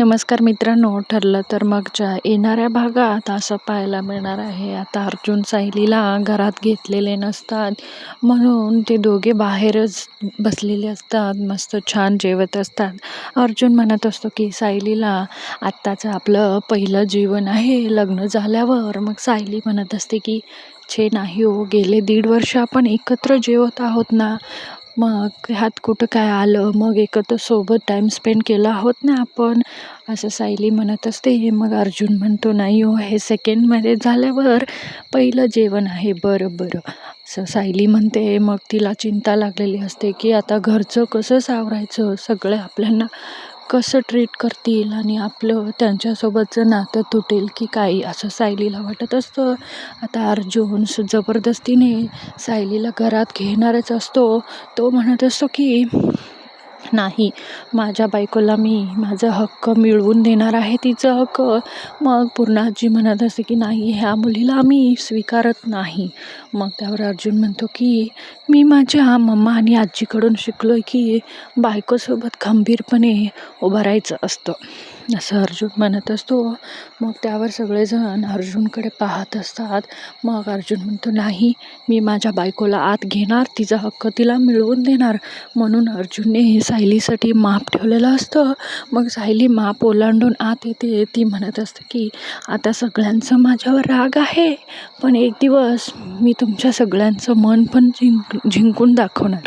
नमस्कार मित्रांनो ठरलं तर मगच्या येणाऱ्या भागात असं पाहायला मिळणार आहे. आता अर्जुन सायलीला घरात घेतलेले नसतात. म्हणून ते दोघे बाहेरच बसलेले असतात. मस्त छान जेवत असतात. अर्जुन म्हणत असतो की सायलीला आत्ताचं आपलं पहिलं जीवन आहे लग्न झाल्यावर. मग सायली म्हणत असते की छे नाही हो गेले दीड वर्ष आपण एकत्र जेवत आहोत ना. मग ह्यात कुठं काय आलं? मग एकत्र सोबत टाईम स्पेंड केला. आहोत ना आपण. असं सायली म्हणत असते मग अर्जुन म्हणतो नाही हो हे सेकंड मॅरेज झाल्यावर पहिलं जेवण आहे. बरं बरं. असं सायली म्हणते. मग तिला चिंता लागलेली असते की आता घरचं कसं सावरायचं? सगळं आपल्यांना कसं ट्रीट करतील आणि आपलं त्यांच्यासोबतचं नातं तुटेल की काही असं सायलीला वाटत असतं. आता अर्जुन जबरदस्तीने सायलीला घरात घेणारच असतो. तो म्हणत असतो की नाही. माझ्या बायकोला मी माझा हक्क मिळवून देणार आहे तिचं हक्क. मग पूर्णाजी म्हणत असते की नाही ह्या मुलीला आम्ही स्वीकारत नाही. मग त्यावर अर्जुन म्हणतो की मी माझ्या मम्मा आणि आजीकडून शिकलो आहे की बायकोसोबत खंबीरपणे उभं राहायचं असतं. असं अर्जुन म्हणत असतो. मग त्यावर सगळेजण अर्जुनकडे पाहत असतात. मग अर्जुन म्हणतो नाही मी माझ्या बायकोला आत घेणार तिचा हक्क तिला मिळवून देणार. म्हणून अर्जुनने सायलीसाठी माप ठेवलेलं असतं. मग सायली माप ओलांडून आत येते. ती म्हणत असते की आता सगळ्यांचं माझ्यावर राग आहे. पण एक दिवस मी तुमच्या सगळ्यांचं मन पण जिंक जिंकून दाखवणार.